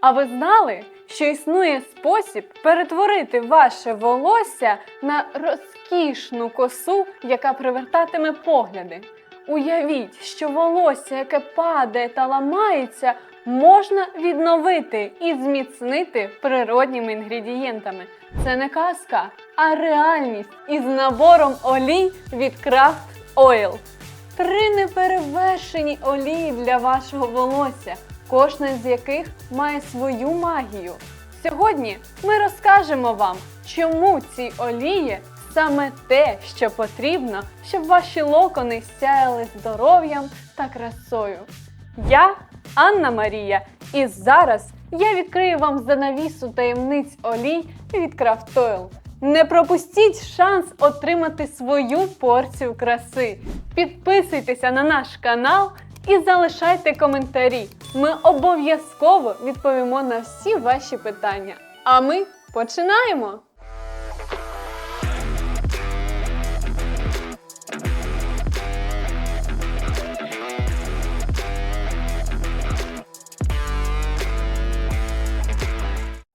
А ви знали, що існує спосіб перетворити ваше волосся на розкішну косу, яка привертатиме погляди? Уявіть, що волосся, яке падає та ламається, можна відновити і зміцнити природніми інгредієнтами. Це не казка, а реальність із набором олій від Craft Oil. Три неперевершені олії для вашого волосся, кожна з яких має свою магію. Сьогодні ми розкажемо вам, чому ці олії саме те, що потрібно, щоб ваші локони сяяли здоров'ям та красою. Я Анна Марія, і зараз я відкрию вам занавісу таємниць олій від Craft Oil. Не пропустіть шанс отримати свою порцію краси. Підписуйтеся на наш канал і залишайте коментарі. Ми обов'язково відповімо на всі ваші питання. А ми починаємо!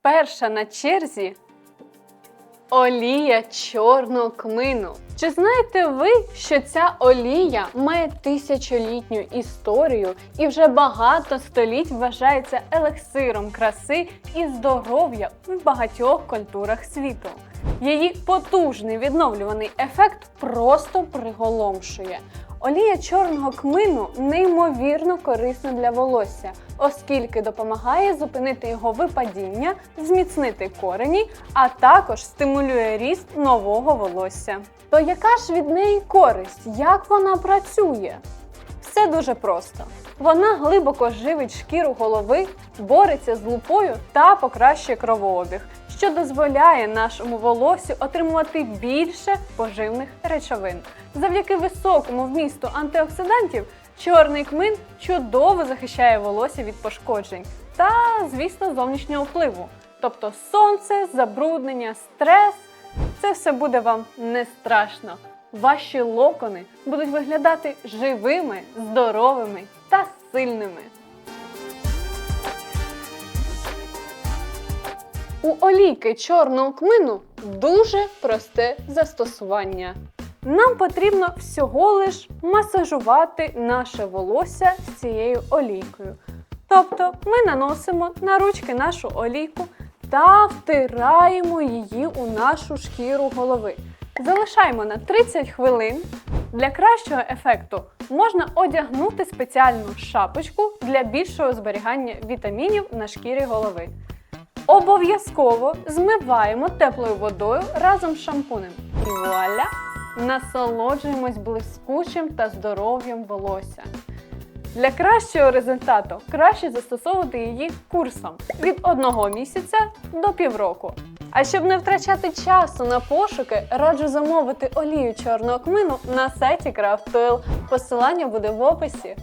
Перша на черзі олія чорного кмину. Чи знаєте ви, що ця олія має тисячолітню історію і вже багато століть вважається елексиром краси і здоров'я в багатьох культурах світу? Її потужний відновлюваний ефект просто приголомшує. Олія чорного кмину неймовірно корисна для волосся, оскільки допомагає зупинити його випадіння, зміцнити корені, а також стимулює ріст нового волосся. То яка ж від неї користь? Як вона працює? Все дуже просто. Вона глибоко живить шкіру голови, бореться з лупою та покращує кровообіг, що дозволяє нашому волосю отримувати більше поживних речовин. Завдяки високому вмісту антиоксидантів чорний кмин чудово захищає волосся від пошкоджень та, звісно, зовнішнього впливу. Тобто сонце, забруднення, стрес це все буде вам не страшно. Ваші локони будуть виглядати живими, здоровими та сильними. У олійки чорного кмину дуже просте застосування. Нам потрібно всього лиш масажувати наше волосся з цією олійкою. Тобто ми наносимо на ручки нашу олійку та втираємо її у нашу шкіру голови. Залишаємо на 30 хвилин. Для кращого ефекту можна одягнути спеціальну шапочку для більшого зберігання вітамінів на шкірі голови. Обов'язково змиваємо теплою водою разом з шампунем. І вуаля! Насолоджуємось блискучим та здоров'ям волосся. Для кращого результату краще застосовувати її курсом від одного місяця до півроку. А щоб не втрачати часу на пошуки, раджу замовити олію чорного кмину на сайті Craft. Посилання буде в описі.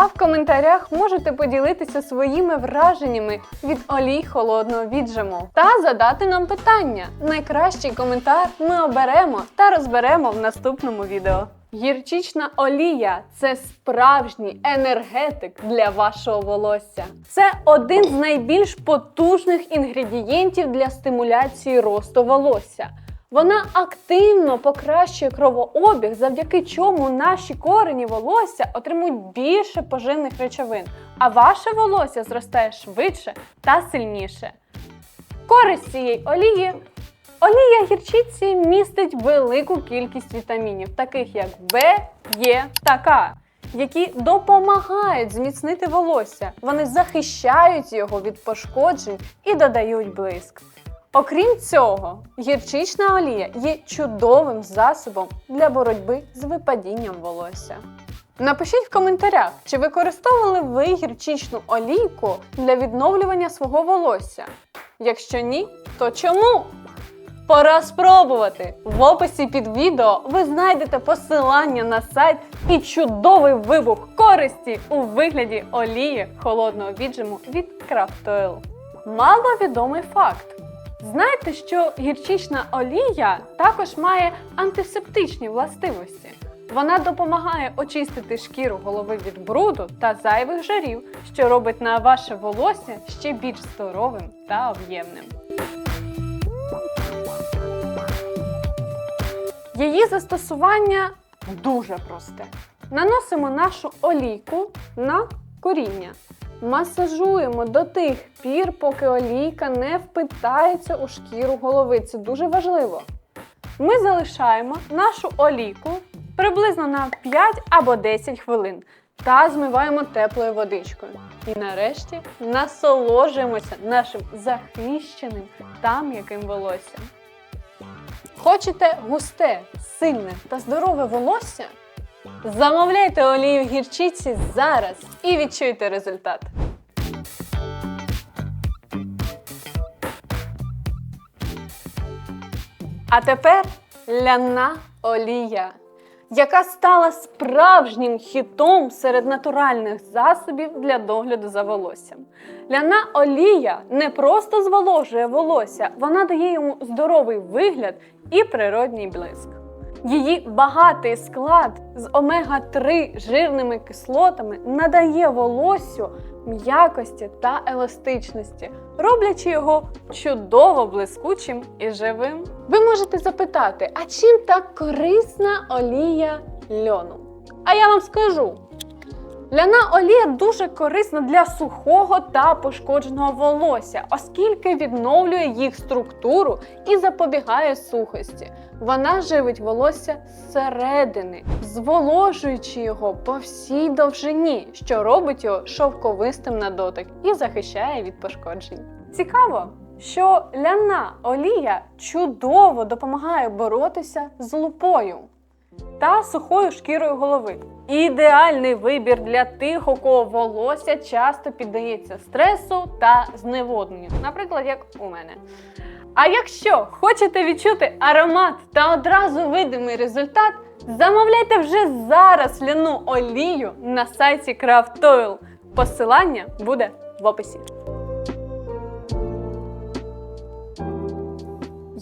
А в коментарях можете поділитися своїми враженнями від олій холодного віджиму та задати нам питання. Найкращий коментар ми оберемо та розберемо в наступному відео. Гірчична олія це справжній енергетик для вашого волосся. Це один з найбільш потужних інгредієнтів для стимуляції росту волосся. Вона активно покращує кровообіг, завдяки чому наші корені волосся отримують більше поживних речовин, а ваше волосся зростає швидше та сильніше. Користь цієї олії. Олія гірчиці містить велику кількість вітамінів, таких як В, Е та К, які допомагають зміцнити волосся. Вони захищають його від пошкоджень і додають блиск. Окрім цього, гірчична олія є чудовим засобом для боротьби з випадінням волосся. Напишіть в коментарях, чи використовували ви гірчичну олійку для відновлювання свого волосся. Якщо ні, то чому? Пора спробувати! В описі під відео ви знайдете посилання на сайт і чудовий вибух користі у вигляді олії холодного віджиму від Craft Oil. Маловідомий факт. Знаєте, що гірчична олія також має антисептичні властивості. Вона допомагає очистити шкіру голови від бруду та зайвих жарів, що робить на ваше волосся ще більш здоровим та об'ємним. Її застосування дуже просте. Наносимо нашу олійку на коріння. Масажуємо до тих пір, поки олійка не впитається у шкіру голови. Це дуже важливо. Ми залишаємо нашу олійку приблизно на 5 або 10 хвилин та змиваємо теплою водичкою. І нарешті насолоджуємося нашим захищеним та м'яким волоссям. Хочете густе, сильне та здорове волосся? Замовляйте олію гірчиці зараз і відчуйте результат. А тепер ляна олія, яка стала справжнім хітом серед натуральних засобів для догляду за волоссям. Ляна олія не просто зволожує волосся, вона дає йому здоровий вигляд і природній блиск. Її багатий склад з омега-3 жирними кислотами надає волоссю м'якості та еластичності, роблячи його чудово блискучим і живим. Ви можете запитати, а чим так корисна олія льону? А я вам скажу. Ляна олія дуже корисна для сухого та пошкодженого волосся, оскільки відновлює їх структуру і запобігає сухості. Вона живить волосся зсередини, зволожуючи його по всій довжині, що робить його шовковистим на дотик і захищає від пошкоджень. Цікаво, що ляна олія чудово допомагає боротися з лупою та сухою шкірою голови. Ідеальний вибір для тих, у кого волосся часто піддається стресу та зневодненню, наприклад, як у мене. А якщо хочете відчути аромат та одразу видимий результат, замовляйте вже зараз ляну олію на сайті Craft. Посилання буде в описі.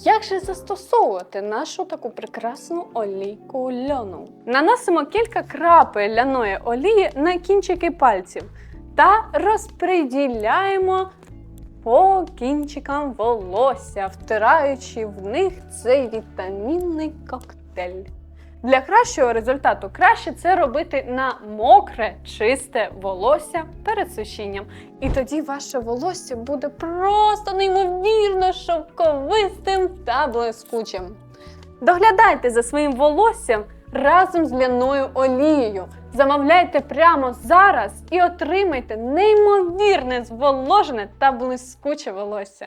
Як же застосовувати нашу таку прекрасну олійку льону? Наносимо кілька крапель ляної олії на кінчики пальців та розпреділяємо по кінчикам волосся, втираючи в них цей вітамінний коктейль. Для кращого результату краще це робити на мокре, чисте волосся перед сушінням. І тоді ваше волосся буде просто неймовірно шовковистим та блискучим. Доглядайте за своїм волоссям разом з ляною олією. Замовляйте прямо зараз і отримайте неймовірне зволожене та блискуче волосся.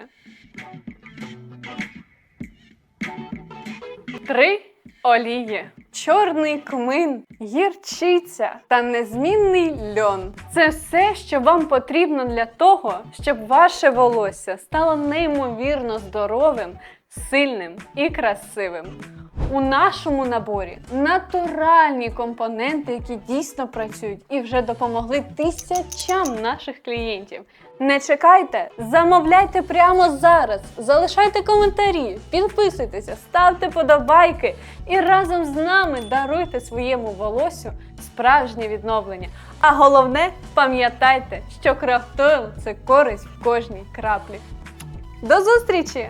Три олії. Чорний кмин, гірчиця та незмінний льон це все, що вам потрібно для того, щоб ваше волосся стало неймовірно здоровим, сильним і красивим. У нашому наборі натуральні компоненти, які дійсно працюють і вже допомогли тисячам наших клієнтів. Не чекайте, замовляйте прямо зараз, залишайте коментарі, підписуйтеся, ставте подобайки і разом з нами даруйте своєму волосю справжнє відновлення. А головне, пам'ятайте, що крафтойл – це користь в кожній краплі. До зустрічі!